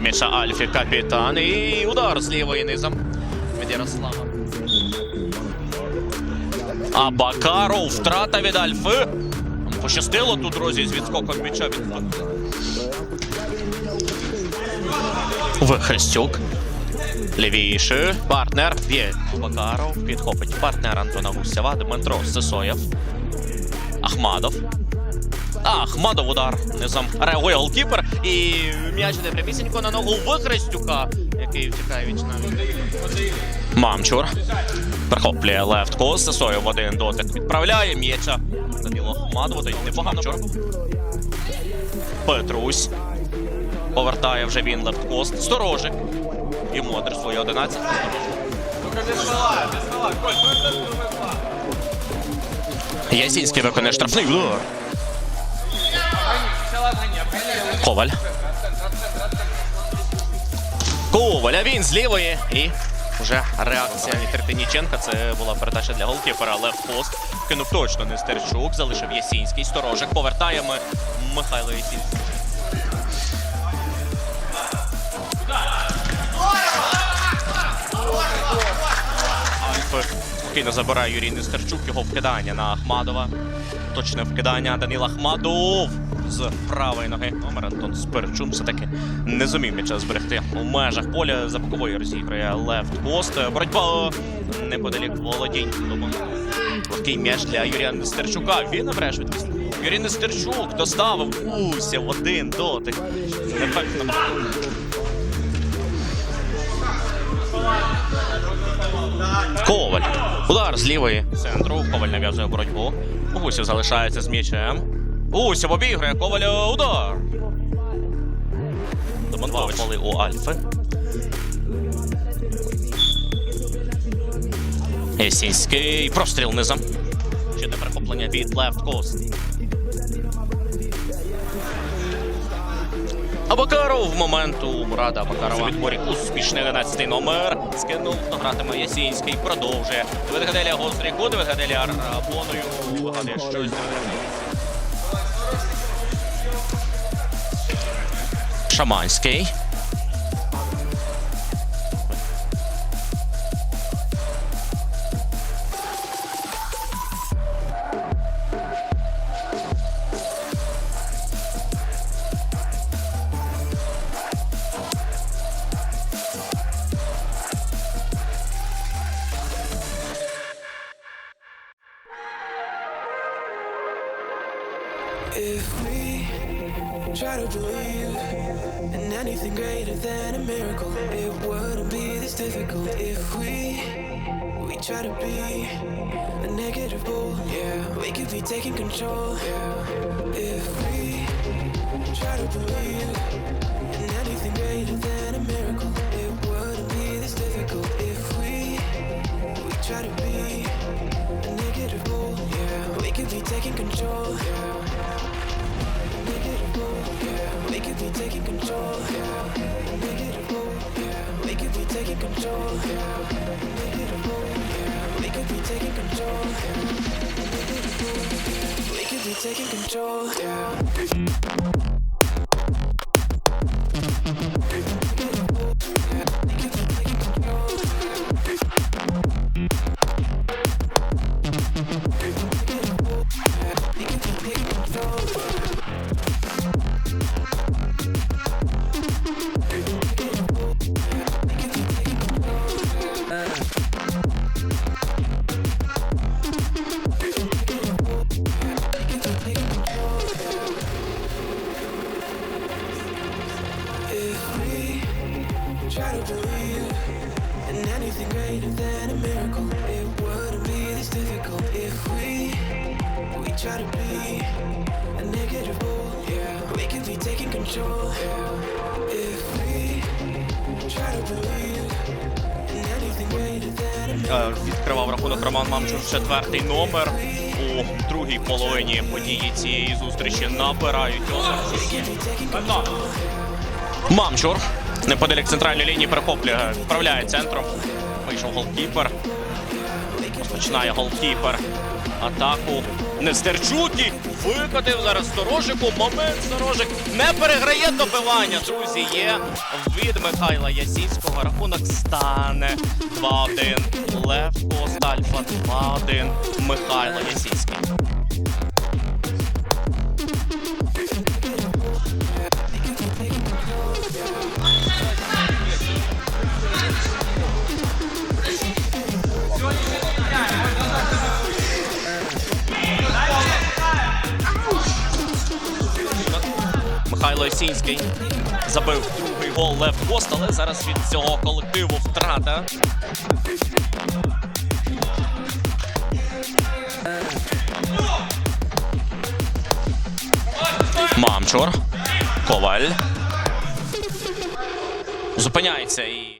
Забирає м'яча Альфі капітан. І удар з лівої низом від Ярослава. А Бакаров втрата від Альфи. Пощастило тут друзі з відскоком м'яча від Вихрестюк. Лівіше. Партнер б'є. Бакаров підхопить партнер Антона Гусєва. Дмитро Сисоєв. Ахмадов. Ахмадов удар. Низом реагує голкіпер. І м'яч іде прямісінько на ногу Вихрестюка, який втікає віч навіть. Мамчур. Прихоплює левтко. Сисоєв один дотик відправляє м'яча. Даніло Ахмадову. Той непогано. Чур. Петрусь. Повертає вже він лефткост. Сторожик. Йому адресує 11. Ясінський виконує штрафний удар. Коваль. А він з лівої. І вже реакція від Третиніченка. Це була передача для голкіпера. Левткост. Кинув точно не Стерчук. Залишив Ясінський. Сторожик. Повертаємо Михайло Ясінський. Спокійно забирає Юрій Нестерчук. Його вкидання на Ахмадова. Точне вкидання Данил Ахмадов з правої ноги. Номер Антон Спирчун все-таки не зумів м'яча зберегти у межах поля. За бокової розіграє лефт пост. Боротьба неподалік володінь. Легкий м'яч для Юрія Нестерчука. Він набере швидкість. Юрій Нестерчук доставив уся в один дотик. Ефектно. Коваль. Удар з лівої центру. Коваль нав'язує боротьбу. Гусів залишається з м'ячем. Гусів обіграє. Коваля удар. Демонтович поли у Альфи. Есінський простріл низом. Ще не перехоплення від Left Coast. Абакаров в моменту Мурада Абакарова. Відборі успішний 11 номер. Скинув, гратиме Ясінський, продовжує. Видгаделя гострий кут, Видгаделя Рабоною. Вигадує щось. Шаманський. If we try to believe in anything greater than a miracle, it wouldn't be this difficult. If we we try to be a negative bull, yeah, we could be taking control. Yeah. If we try to believe in anything greater than a miracle, it wouldn't be this difficult. If we we try to be a negative bull, yeah, we could be taking control. Yeah. Make it be taking control. Make it a move. Make it be taking control. Make it a move. Make it be taking control. Make it. Make it be taking control, yeah. Try to be a negative bull, yeah, we could be taking control. Yeah. If we try to believe in anything greater than a miracle. Е, Відкривав рахунок Роман Мамчур четвертий номер. У другій половині події цієї зустрічі набирають номер. Мамчур. Неподалік центральної лінії перехоплює, вправляє центром. Вийшов голкіпер. Починає голкіпер. Атаку. Нестерчук і викотив зараз Сторожику. Момент Сторожик не переграє добивання. Друзі, є від Михайла Ясінського. Рахунок стане 2-1. Лев Костальфа 2-1. Михайло Ясінський. Михайло забив другий гол Лев Кост, але зараз від цього колективу втрата. Мамчур. Коваль. Зупиняється і.